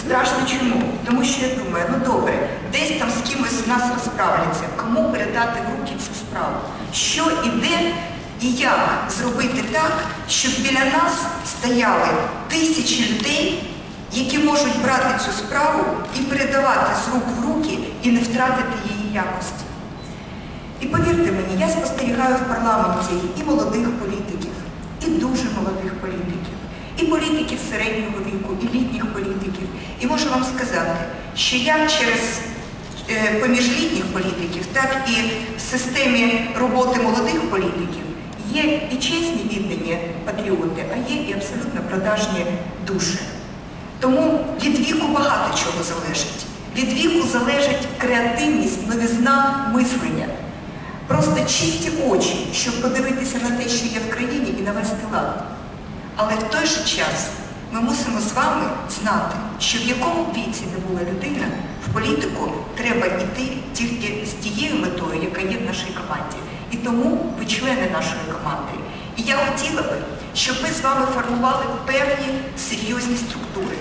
Страшно чому? Тому що я думаю, ну добре, десь там з кимось з нас розправляться, кому передати в руки цю справу, що і де і як зробити так, щоб біля нас стояли тисячі людей, які можуть брати цю справу і передавати з рук в руки і не втратити її якості. І повірте мені, я спостерігаю в парламенті і молодих політиків, і дуже молодих політиків, і політиків середнього віку, і літніх політиків. Можу вам сказати, що як через е, поміж літніх політиків, так і в системі роботи молодих політиків є і чесні віддані патріоти, а є і абсолютно продажні душі. Тому від віку багато чого залежить. Від віку залежить креативність, новизна мислення. Просто чисті очі, щоб подивитися на те, що є в країні, і навести лад. Але в той же час ми мусимо з вами знати, що в якому віці не була людина, в політику треба йти тільки з тією метою, яка є в нашій команді. І тому ви члени нашої команди. І я хотіла би, щоб ми з вами формували певні серйозні структури.